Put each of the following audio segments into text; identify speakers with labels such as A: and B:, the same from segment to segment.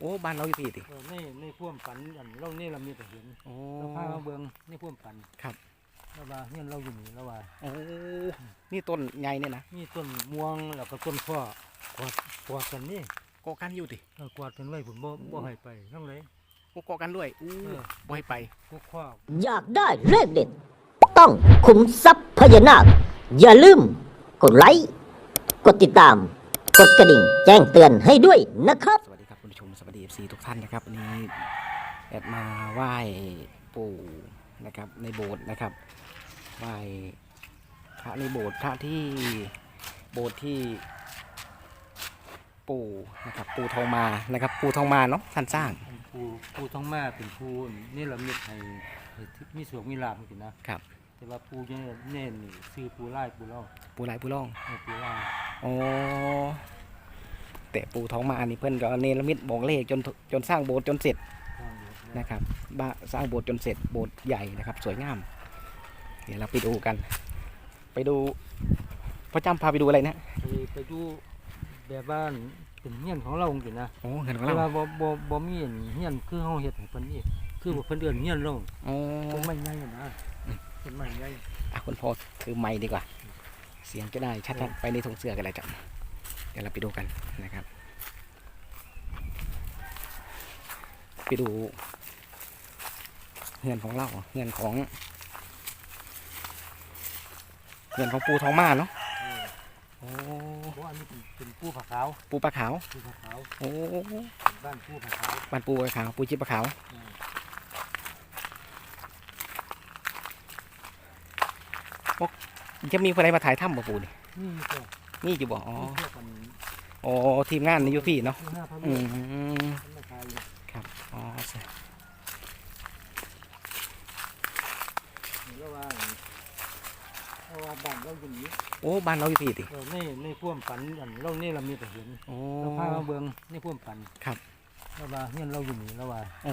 A: โอ้บ้านเราอยู่พี่ติ
B: เออในในพ่วามฝันอันเราเนี่ยเรามีแต่เห็น
A: โอ้
B: เราพามาเบิ่งในพ่วามฝัน
A: ครับ
B: เราว่าเฮียนเราอยู่นี่เราว่า
A: โอ้ นี่ต้นใหญ่เนี่ยนะ
B: มีต้นม่วงแล้วก็ต้นข้อกอดกอดกันนี่
A: กอกันอยู่ติ
B: เออกอดกันไว้ผมบ่บ่ให้ไปนั่งเลย
A: โอ้กอกันด้วยอู้
B: เออ
A: บ่ให้ไป
B: พวกข้อ
C: อยากได้เลขเด็ด ต้องขุมทรัพย์พญานาค อย่าลืม กดไลค์ กดติดตาม กดกระดิ่ง แจ้งเตือนให้ด้วยนะครับ
A: สวัสดีครับคุณผู้ชมสวัสดีเอฟซีทุกท่านนะครับวันนี้แอดมาไหว้ปู่นะครับในโบสถ์นะครับไหว้พระในโบสถ์พระที่โบสถ์ที่ปู่นะครับปู่ทองมานะครับปู่ทองมาเนาะท่านสร้าง
B: อันผู้ผู้ท้องแม่เป็นผู้นี่เรามีให้ให้ที่มีสวกมีลาบกินนะครับแต่ว่าผู้เนี่ยเน้นนี่ซื้อผู้ไล่ผู้เล่า
A: ปู่หลายปู่ร่อง
B: เออผู้ไล่
A: โอ้ แต่ปู่ทองมานี่เพิ่นก็เนรมิตบอกเลขจนจนสร้างโบสถ์จนเสร็จ
B: ทางนี้นะ
A: นะครับบ้าสร้างโบสถ์จนเสร็จโบสถ์ใหญ่นะครับ สวยงาม เดี๋ยวเราไปดูกัน ไปดูพระจำพาไปดูอะไรนะ
B: ไปไปดูแบบบ้านเป็นเฮียนของเรากินนะ
A: โอ้เห็นของ
B: แต่
A: เรา
B: ว่าบ่บ่บ่มีอันเฮียนคือเฮาเฮ็ดให้เพิ่นนี่คือบ่เพิ่นเดือนเฮียนลง
A: โอ้
B: ต้นไม้ใหญ่นะต้นไม้ใหญ่
A: อะคุณพ่อถือไม้ดีกว่า เสียงจะได้ชัดๆไปในถุงเสื้อกันเลยจ้ะ เดี๋ยวเราไปดูกันนะครับ ไปดูเงินของเราเงินของเงินของปูทองมาเนาะ
B: เออ
A: โอ้
B: เพราะอันนี้เป็นเป็นผู้ผาขาว
A: ปูปลาขาว
B: ผู้ผาขาว
A: โอ้
B: เป็นบ้านผู้ผาขาว
A: บ้านปูปลาขาว ปูชิปลาขาว
B: เออ
A: จะมีอะไรมาถ่ายถ้ำบ่ปูนี่
B: นี่ก็
A: นี่จะ บอกอ๋อ
B: นี่พวกกัน
A: อ๋อทีมงานในยูฟี่เนาะ
B: ที่หน้าพระ
A: อื
B: เมีย
A: ม
B: มันมาขาย
A: ครับอ๋อใช่
B: แล้วว่าเพราะว่าบ้านเราอยู่นี่
A: โอ้บ้านเราอยู่พี่ติ
B: เออในในพ่วามฝันอันเราเนี่ยเรามีแต่เห็น
A: โอ้
B: เราพามาเบิ่งในพ่วามฝัน
A: ครับ
B: แล้วว่าเฮียนเราอยู่นี่แล้วว่า
A: โอ้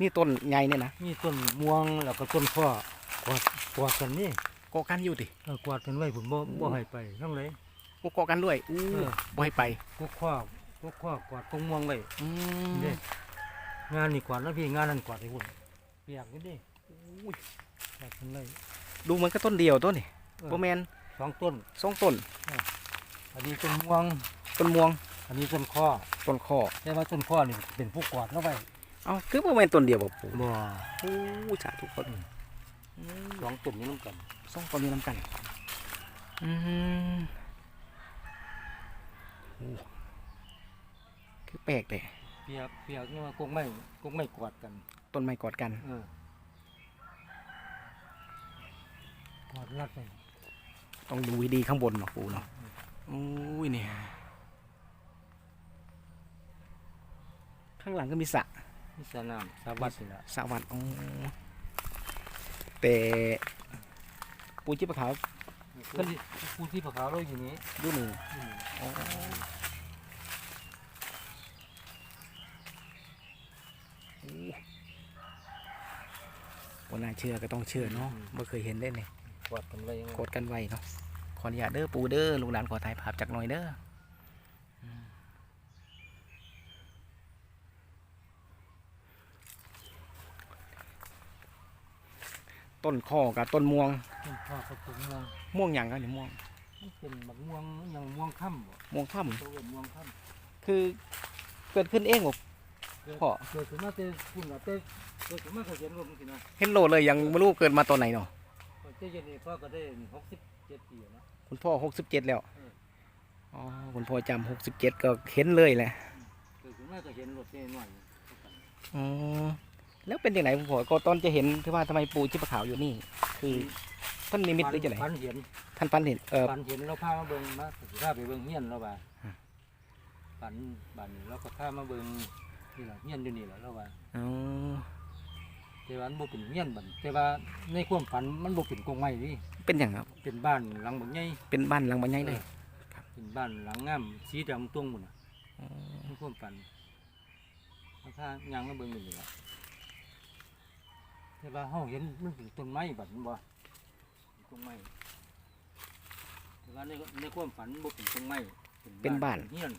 A: นี่ต้นใหญ่เนี่ยนะ
B: มีต้นม่วงแล้วก็ต้นข้อกอดกอดกันนี่
A: กอกันอยู่ติ
B: เออกอดกันไว้ผมบ่บ่ให้ไปนั่งเลย
A: โอ้กอกันด้วยอู้
B: เออ
A: บ่ให้ไป
B: พวกข้อพวกข้อกอดตรงม่วงไว้
A: อืม
B: นี่งานนี่กวาดแล้วพี่งานนั้นกวาดให้หุ่นเปียกนี่ดิ
A: อุ้ย
B: กวาดกันเลย
A: ดูเหมือนก็ต้นเดียวต้นนี่
B: เออ
A: โบแมน
B: สองต้น
A: สองต้น
B: อันนี้ต้นม่วง
A: ต้นม่วง
B: อันนี้ต้นข้อ
A: ต้นคอ
B: แต่ว่าต้นข้อนี่เป็นผู้กวาดแล้วไป
A: เอ้าคือโบแมนต้นเดียวบ่ปู
B: บ่
A: โอ้สาธุคน
B: สองต้นนี้น้ำกัน
A: สองต้นนี้นำกันอืมโอ้คือแปลกเลย
B: เปียกเปียกนี่ว่ากงไม่กงไม่กวาดกัน
A: ต้นไม้กอดกัน
B: เออกวาดรัดไป
A: ต้องดูให้ดีข้างบนเนาะปูเนาะอุ้ยเนี่ย ข้างหลังก็มีสระ
B: นี่สนามสาวัดนี่ละ
A: สระวัดอ๋อ แต่ปูจิปะขาว
B: เพิ่นผู้ที่ผาขาวเราอยู่นี้
A: ดูหนึ่ง
B: อืม
A: อ๋อวันน่าเชื่อก็ต้องเชื่อเนาะไม่เคยเห็นได้เลย
B: กวาดกันไว้ยังไง
A: กดกันไว้เนาะขออนุญาตเด้อปูเด้อลูกหลานขอถ่ายภาพจากหน่อยเด้ออื ต้นข้อกับต้นม่วง
B: ต้นข้อกับต้นม่วง
A: ม่วงอย่างกันนี่ม่วง
B: มันเป็นบักม่วงอย่างม่วงค่ำบ่
A: ม่วงถ้
B: ตัวเป็นม่วงค่ำำ
A: คือเกิดขึ้นเองบ่
B: เกิด
A: พ่อ
B: เกิดขึ้นมาแต่คุณน่ะแต่เกิดขึ้นมาก็เห็นรถมันสินะ
A: เห็นโลเลยยังไม่รู้เกิดมาตอนไหนเนาะ
B: ก็เจ๊เย็นนี่พ่อก็ได้หกสิบเจ็ดปีแล้ว
A: คุณพ่อหกสิบเจ็ดแล้ว
B: เออ
A: อ๋อคุณพ่อจำหกสิบเจ็ดก็เห็นเลยแหละ
B: เกิดขึ้นมาก็เห็นรถเจ๊หน่อย
A: อ๋อ แล้วเป็นยังไงคุณพ่อก็ตอนจะเห็นที่ว่าทำไมปูชิบะขาวอยู่นี่ คือท่านนิมิตหรือจะไหน
B: ฝันเห็น
A: ท่านปันเห็นเออ
B: ฝันเห็นเราพามาเบิ่งมาสิพาไปเบิ่งเฮียนเราว่า
A: ฮะ
B: ฝันบันเราก็พามาเบิ่งนี่ล่ะเฮียนอยู่นี่แหละเราว่า
A: อ๋อ
B: แต่ว่ามันบ่เป็นเฮียนบันแต่ว่าในความฝันมันบ่เป็นกรงไม้นี่
A: เป็นอย่างครับ
B: เป็นบ้านหลังบักใหญ่
A: เป็นบ้านหลังบันไดเลย
B: เป็นบ้านหลังงามสีดำตรงหมดน่ะ
A: อ๋อ
B: ในความฝันเราพาย่างมาเบิ่งอยู่นี่ล่ะ แต่ว่าเฮาเห็นมันเป็นต้นไม้บ้านบ่ต้นไม้แต่ว่าในในความฝันบ่เป็นต้นไม้
A: เป็นบ้าน
B: เฮียน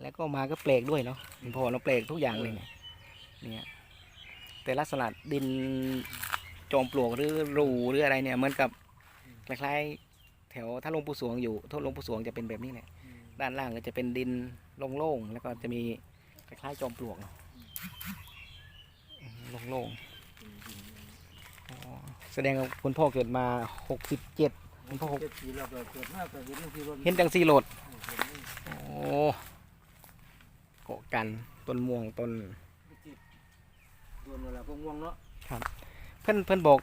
A: แล้วก็มาก็เปลกด้วยเนาะพอเราเปลกทุกอย่างเลยเนี่ยแต่ลักษณะดินจอมปลวกหรือรูหรืออะไรเนี่ยเหมือนกับคล้ายๆแถวถ้าลงปู่สวงอยู่ถ้าลงปู่สวงจะเป็นแบบนี้แหละ ด้านล่างก็จะเป็นดินโล่งๆแล้วก็จะมีคล้ายๆจอมปลวกเนาะอืมโล่งๆอ๋อแสดงว่าคุณพ่อเกิดมาหกสิบเจ็ดคุณพ่อหก
B: เจ็ดปีแล้วก็เกิดมาก็เห็นจังซี่รถ
A: เห็นจังซีโหลด
B: เห็นนี่
A: โอ้เกาะกันต้นม่วงต้น
B: โดนเวลาพวกง่วงเนาะ
A: เพื่อนเพื่อนบอก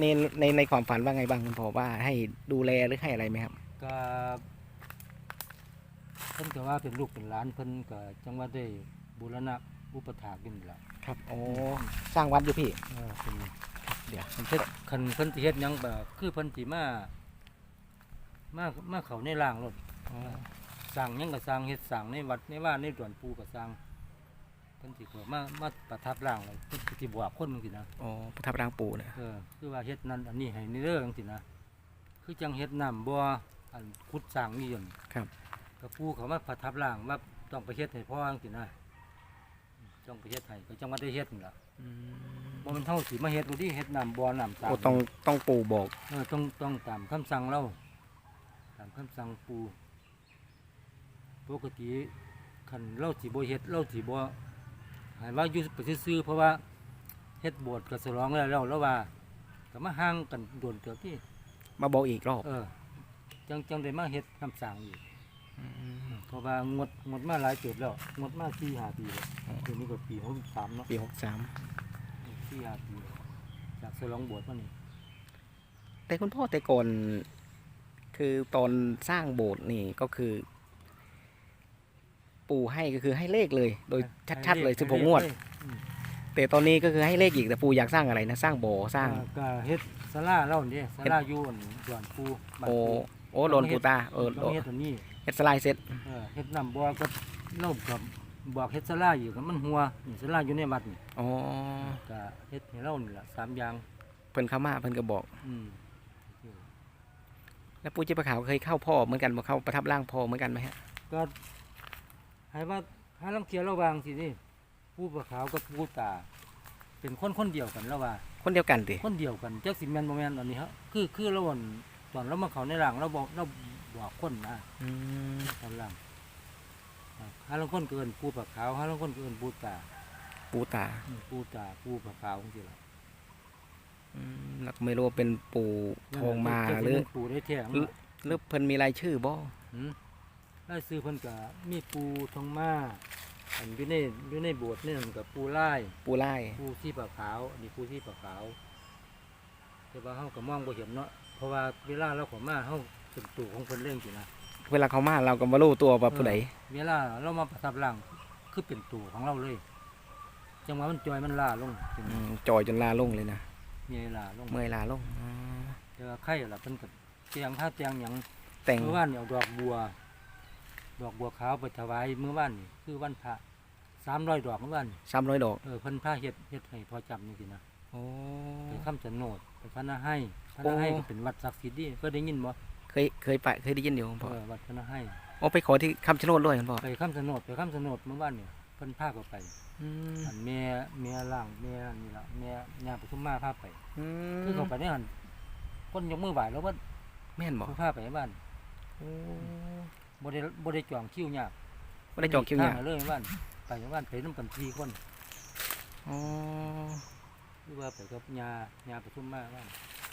A: ในในในความฝันว่าไงบ้างคุณพ่อว่าให้ดูแลหรือให้อะไรไหมครับ
B: ก็ เพิ่นก็ว่าเป็นลูกเป็นหลานเพิ่นก็จังว่าได้บูรณะอุปถากอยู่นี่ล่ะ
A: ครับโอ้สร้างวัดอยู่พี่
B: เออเป็น
A: เดี๋ยวผม
B: เฮ็ดคันเพิ่นสิเฮ็ดหยังแบบคือเพิ่นสิมามามาเข้าในร่างรถ
A: อ๋อ
B: สร้างหยังก็สร้างเฮ็ดสร้างในวัดในว่าในดวนปูก็สร้างเพิ่นสิก็มามาประทับร่างเลยเพิ่นสิบอกคนจังซี่นะ
A: อ๋อประทับร่างปู่นะ
B: เออคือว่าเฮ็ดนั่นอันนี้ให้ในเด้อจังซี่นะคือจังเฮ็ดน้ำบ่อันขุดสร้างนี่ยน
A: ครับ
B: ก็ปูเขามาประทับร่างว่าต้องไปเฮ็ดให้พ่อจังซี่นะต้องไปเฮ็ดให้ก็จังว่าได้เฮ็ดนี่ล่ะ
A: อืม
B: บ่แมันเท่าสิมาเฮ็ดดูดิเฮ็ดน้ำบ่อน้ำสร้าง
A: โอ้ต้องต้องปู่บอก
B: เออต้องต้องตามคำสั่งเราตามคำสั่งปูปกติคันเราสิบ่เฮ็ดเราสิบ่ให้ว่าอยู่ไปซื่อๆเพราะว่าเฮ็ดโบสถ์ก็สลองแล้วแล้วแล้วว่าก็มาห่างกันโดนเกือบที่
A: มาบอกอีกรอบ
B: เออจังจังได้มาเฮ็ดคำสั่งอีก
A: ม
B: เพราะว่างดงดมาหลายเติบแล้วงดมา4 5ปีแล้วเดี๋ยวนี้ก็ปี63เนาะ
A: ปีหกสาม
B: 4 5ปีแล้วจากสลองโบสถ์มานี่
A: แต่คุณพ่อแต่ก่อนคือตอนสร้างโบสถ์นี่ก็คือ ปู่ให้ก็คือให้เลขเลย โดยชัดๆเลยสิบหกงวด แต่ตอนนี้ก็คือให้เลขอีกแต่ปู่อยากสร้างอะไรนะ สร้างบ่อสร้าง
B: อ่ก็เฮ็ดศาลาเล่านี่ศาลาอยู่อั่นดอนปูบ้าน
A: โอ้
B: ปู
A: โอ้โดนปูตาเออ
B: ต้องเฮ็ดอันนี้
A: เฮ็ดสไลด์เสร็จ
B: เออเฮ็ดน้ำบ่อก็เล่ากับบอกเฮ็ดศาลาอยู่ก็มันหัวนี่ศาลาอยู่ในวัดนี่
A: อ๋อ
B: ก็เฮ็ดให้เรานี่ล่ะสามอย่าง
A: เพิ่นเข้ามาเพิ่นก็บอก
B: อืม
A: แล้วปู่เจ้าประขาวเคยเข้าพ่อเหมือนกันบ่เข้าประทับร่างพ่อเหมือนกันไหมฮะ
B: ก็ให้ว่าหาลังเทียระหวางสินี่ผู้ประขาวกับผู้ตา เป็นคนคนเดียวกันแล้วว่า
A: คนเดียวกันติ
B: คนเดียวกันจักสิแม่นบ่แม่นอันนี้ฮะคือคือเราอั่นตอนเรามาเข้าในร่างเราบอกเรา บอกคนนะ
A: อืม
B: ตอนหลังอ่าห้าลางคนเกินปูปากขาวห้าลางคนเกินปูตา
A: ปู่ตา
B: อืมปูตาปูปากขาวจริงๆล่ะ
A: อืมแล้วก็ไม่รู้ว่าเป็นปู่ทองมาหรือ
B: ปูได้แท้ง
A: หรือหรือเพิ่นมีรายชื่อบ่
B: หืมได้ซื้อเพิ่นก็มีปูทองมาอันอยู่ในอยู่ในโบสถ์นี่มันกับปูไล่
A: ปู่ไล่
B: ปูที่ปากขาวอันนี้ปูที่ปากขาวแต่ว่าเฮาก็มองบ่เห็นเนาะเพราะว่าเวลาเราเขอมาเฮา เป็นตู่ของเพิ่นเรื่องจริงนะ
A: เวลาเขามาเราก็บ่รู้ตัวว่าผู้ใด
B: เวลาเรามาประทับร่างคือเป็นตู่ของเราเลยจังหวะมันจอยมันล่าลงเป็น
A: อืมจอยจนลาลงเลยนะ
B: เมียล่าลง
A: เมื่อยลาลงอ๋อ
B: แต่ว่าไข่ล่ะเพิ่นก็เตียงผ้าเตียงหยัง
A: แต่ง
B: เมื่อวานนี่เอาดอกบัว ดอกบัวขาวไปถวายเมื่อวานนี่คือวันพระ300ดอกเมื่อวานนี่
A: ซ้ำร้อยดอก
B: เออเพิ่นพาเฮ็ดเฮ็ดให้พอจำนี่สินะ
A: โอ้
B: ไปคำชะโนดไปพระนาให้พระนาให้ก็เป็นวัดศักดิ์สิทธิ์ดิก็ได้ยินบ่
A: เคยเคยไปเคยได้ยินอยู่พ่อ
B: เออวัดพระนาให้
A: โอ้ไปขอที่คำชะโนดด้วยคุณพ่อ
B: ไปคำชะโนดไปคำชะโนดเมื่อวานนี่เพิ่นพาก็ไป
A: อืม
B: อันแม่แม่ล่างแม่นี่ล่ะแม่ย่าปทุมมาพาไป
A: อื
B: คือเขา
A: ม
B: ไปในหันคนยกมือไหว้แล้วว่า
A: แม่นบอก
B: ผู้พาไปบ้านบ่ได้บ่ได้จองคิวยาก
A: ไม่ได้จองคิวเนี่ย
B: ทางเลยบ้านไปบ้านไปน้ำกันทีคน
A: อ๋อ
B: คือว่าไปกับยาญาปทุมมาบ้าน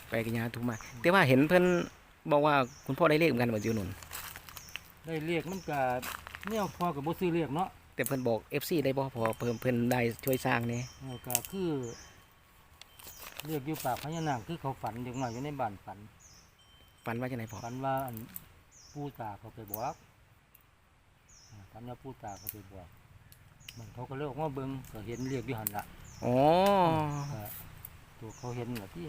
A: ไปกันยาถูกมาแต่ว่าเห็นเพิ่น บอกว่าคุณพ่อได้เลขเหมือนกันบ่จิวหนุน
B: ได้เรียกมันก็แนวพอกับบ่ซื้อเรียกเนาะ
A: แต่เพิ่นบอก FC ได้บ่พอเพิ่มเพิ่นได้ช่วยสร้างนี่
B: เออก็คือเรียกอยู่ปากพญานาคคือเขาฝันเด็กน้อยอยู่ในบ้านฝัน
A: ฝันว่าจังไดพ่อ
B: ฝันว่าอันปู่ตาเขาไปบอกอ่าฝันว่าปู่ตาเขาไปบอกมันเขาก็เลิกมาเบิ่งก็เห็นเรียกอยู่หั่นล่ะ
A: อ๋อ
B: ก็ตัวเขาเห็นล่ะที่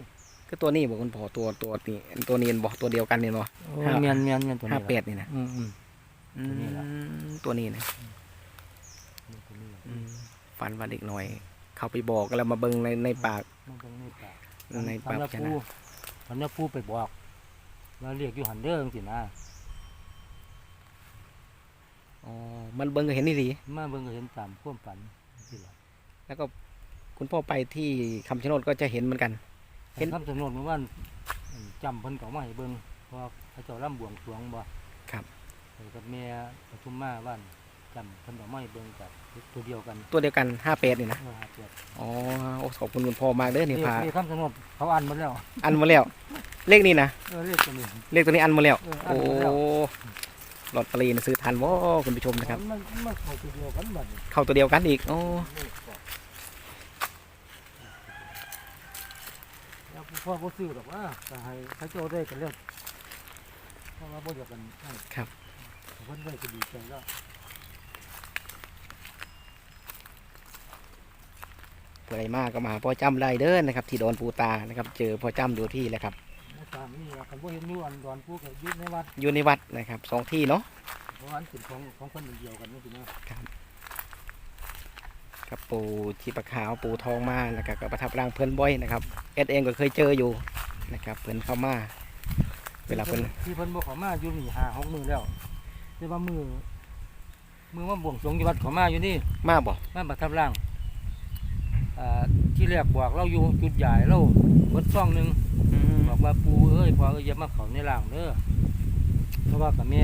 A: คือตัวนี้บ่คุณพ่อตัวตัวนี้ตัวนี้บ่ตัวเดียวกันนี่บ่ห้า
B: เมียนเมียนเมียนตัวนี้
A: ห้า
B: ล่ะ
A: แปดนี่นะ
B: อืมอืม
A: อื
B: ตัวนี้ล่ะ
A: มตัวนี้นะ
B: ตัวนี้ล่ะ
A: อืมฝันว่าเด็กน้อย เขาไปบอกแล้วมาเบิ่งในในปาก
B: มันตรงนี้ปาก
A: ใน
B: ฝั
A: ปานก
B: ว่า
A: ช
B: ปู่
A: นะ
B: ฝันว่าปู่ไปบอกว่าเรียกอยู่หันเด้อจังซี่นะ
A: อ๋อมันเบิ่งก็เห็นนี่ดี
B: มาเบิ่งก็เห็นตามความฝันที่ละ
A: แล้วก็คุณพ่อไปที่คำชะโนดก็จะเห็นเหมือนกัน เห็น
B: คำสนนเมื่อวานอันจำเพิ่นก็เอามาให้เบิ่งเพราะว่าพระเจ้าร่ำบวงสรวงบ่
A: ครับ
B: เพิ่นกับแม่ปทุมมาบ้านจำเพิ่นเอามาให้เบิ่งกับตัวเดียวกัน
A: ตัวเดียวกันห้าเปดนี่นะ
B: เออหาเจ็ด
A: อ๋อโอ้ขอบคุณคุณพ่อมากเด้อนี่
B: เลข
A: พา
B: เลขคำสนนเขาอ่านหมดแล้ว
A: อันมาแล้ว เลขนี้นะ
B: เออเลขตัวนี้
A: เลขตัวนี้อันมาแล้ว
B: เอออัน
A: โอ้
B: มาแล้ว
A: ลอตเตอรี่นี่ซื้อทันว่คุณผู้ชมนะครับ
B: มันมันเข้าตัวเดียวกันบัดนี้
A: เข้าตัวเดียวกันอีกโอ้
B: แล้ว พ่อก็ซื้อดอกว่าจะให้พระเจ้าได้กันเรื่องเพราะว่าบ่เดียวกันนั่น
A: ครับ
B: เพิ่นได้ก็ดีใจแล้ว
A: เผื่ออะไรมากก็มาหาพ่อจำได้เด้อนะครับ ที่โดนปูตานะครับ เจอพ่อจำดูที่แหละครับ
B: มาตามนี่ล่ะคันบ่เห็นอยู่อันดอนผู้ก็อยู่ในวัด
A: อยู่ในวัดนะครับสองที่เนาะ
B: เพราะว่าอันเป็นของของคนเดียวกันนี่สินะ
A: กับ ปูชีปะขาวปูทองมานะครับก็ประทับร่างเพื่อนบ่อยนะครับเอ็ดเองก็เคยเจออยู่นะครับเพื่อนเข้ามา เวลาเพื่อน
B: ที่เพิ่นบ่เข้ามาอยู่นี่5 6มื้อแล้วแต่ว่ามือมือมาบวงสรวงอยู่วัดเข้ามาอยู่นี่
A: มาบ่
B: มาประทับร่างอ่าที่แรกบอกเราอยู่จุดใหญ่เราเบิดซ่องหนึง
A: อืม
B: บอกว่าปูเอ้ยพ่อเอ้ยอย่ามาเข้าในร่างเด้อเพราะว่ากับแม่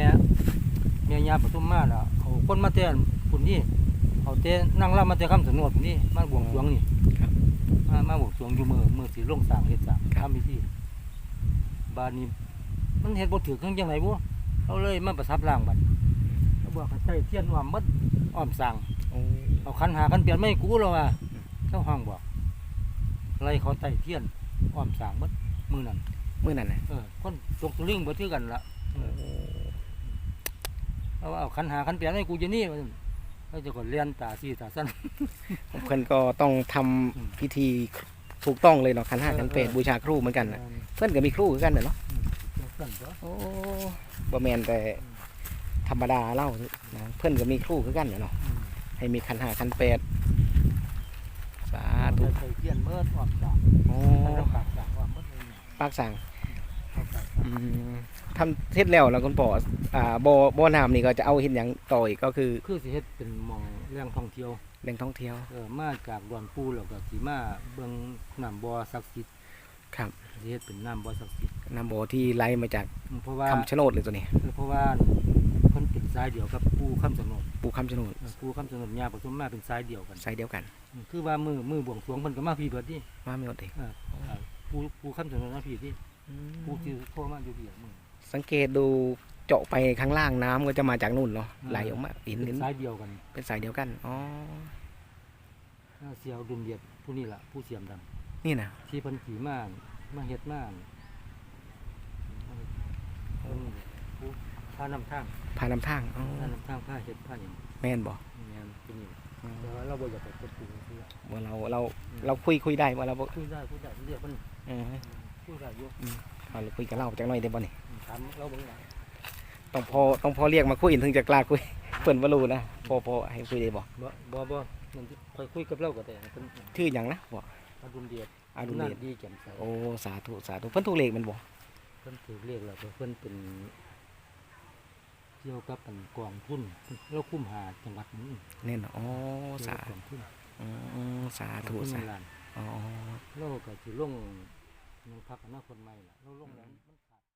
B: แม่ยาปทุมมาล่ะเอาคนมาแต่พุ่นนี่ เอาแต่นั่งรับมาแต่คำสนวดพุ่นนี่มาบวงสรวงนี่
A: ครับ
B: มามาบวงสรวงอยู่มือมือสิลงสร้างเฮ็ดสร้างทำพิธีบานนี้มันเฮ็ดบ่ถือเครื่องจังไดบ่เอาเลยมาประทับร่างบัดแล้วบอกให้ใส่เทียนอ้อมหมดอ้อมสร้าง
A: โอ้
B: เอาคันหาคันเปลี่ยนไม่ให้กูแล้วว่าเจ้าห้องบอกไล่เขาไต่เทียนอ้อมสร้างหมดมือนั่น
A: มื่อนั้นนะ
B: เออคนตกตะลึงบ่ถือกันละเออเอาว่าเอาคันหาคันเปลี่ยนให้กูจะนี่ ว่าซั่นเขาจะก็เลียนตาสีตาสั้น
A: เพื่อนก็ต้องทำ
B: อืม
A: พิธีถูกต้องเลยเนาะคันห้า
B: เออ
A: คันเป็ด
B: เออ
A: บูชาครูเหมือนกันนะ
B: เออ
A: เพื่อนก็มีครูเหมือนกันน่ะเนาะ
B: สั้นตัว
A: โอ้บ่แมนแต่ธรรมดาเล่านะเพื่อนก็มีครูคือกันน่ะเนาะ
B: อืม
A: ให้มีคันห้าคันเป็ดสาธุ
B: ใส่เทียนเมื่ออ้อมสร้าง
A: โอ้
B: ใส่แล้วปากสร้างอ้อมหมดเลยเนี่ย
A: ปากสั่ง
B: เอาปากสร้าง
A: อืม ทำเสร็จแล้วแล้วคุณปออ่าบ่บ่อน้ำนี่ก็จะเอาเห็นอย่างต่ออีกก็คือ
B: คือสิเฮ็ดเป็นหมองแหล่งท่องเที่ยว
A: แหล่งท่องเที่ยว
B: เออมาจากดอนปูแล้วก็สิมาเบิ่งน้ำบ่อศักดิ์สิทธิ์
A: ครับ
B: สิเฮ็ดเป็นน้ำบ่อศักดิ์สิทธิ์
A: น้ำบ่อที่ไหลมาจาก
B: อืมเพราะว่า
A: คำชะโนดเลยตัวนี้
B: เพราะว่าเพิ่นเป็นสายเดียวกับปูคำสนด
A: ปูคำชะโนด
B: เออปูคำสนดยาปทุมมาเป็นสายเดียวกัน
A: ใส่เดียวกัน
B: อืมคือว่ามือมือบวงสรวงเพิ่นก็มาพี่เบิดนี่
A: มาไม่หมดเลย
B: เออเออปูปูคำสนดมาพี่ที่ปูที่โทรมาอยู่พี่มือ
A: สังเกตดูเจาะไปข้างล่างน้ำก็จะมาจากนู่นเนาะ
B: อืม
A: ไหลออกมาหิน
B: เป็
A: หิ
B: น
A: น
B: สายเดียวกัน
A: เป็นสายเดียวกันอ๋อ
B: เออเสียวดุมเดียดผู้นี่ล่ะผู้เสียมดำ
A: นี่นะ
B: ที่เพิ่นขี่มามาเฮ็ดมาเพิ่นผู้พานำทาง
A: พานำทางอ๋อ
B: พานำทางพาเฮ็ดพาหยัง
A: แม่นบ่
B: แม่นเป็นนี่แต่ว่าเราบ่อยากไปกดปูเพื่อ
A: ว่าเราเราเราคุยคุยได้ว่าเราบ่
B: คุยได้คุยได้เรียกเพิ่น
A: เออ
B: คุยได้อยู่
A: เอาเราคุยกับเราจักหน่อยได้บ่นี่
B: ถามเราเบิ่งหลัง
A: ต้องพอต้องพอเรียกมาคุยถึงจะกล้าคุยเพิ่นบ่รู้นะพอพอให้คุยได้บ่
B: บ่บ่บ่มันค่อยคุยกับเราก็ได้เพิ่น
A: ชื่อหยังนะบ่
B: อดุลเดียด
A: อาดุล
B: หน้า
A: เดช
B: ดีแจ่มใส
A: โอ้สาธุสาธุเพิ่นถูกเลขแมันบ่
B: เพิ่นถูกเรียกแล้วเพิ่นเป็นเกี่ยวกับอันกองทุนเราคุ้มหาจังหวัดนี้
A: แน่นอนอ๋อสา
B: เกี่ยวกับกองทุน
A: อืมสาก
B: อง
A: ธุ
B: ทุน
A: สา
B: เงินล้าน
A: อ๋อ
B: เราก็สิลง ในพักอนาคตใหม่ล่ะเราลงแล้ว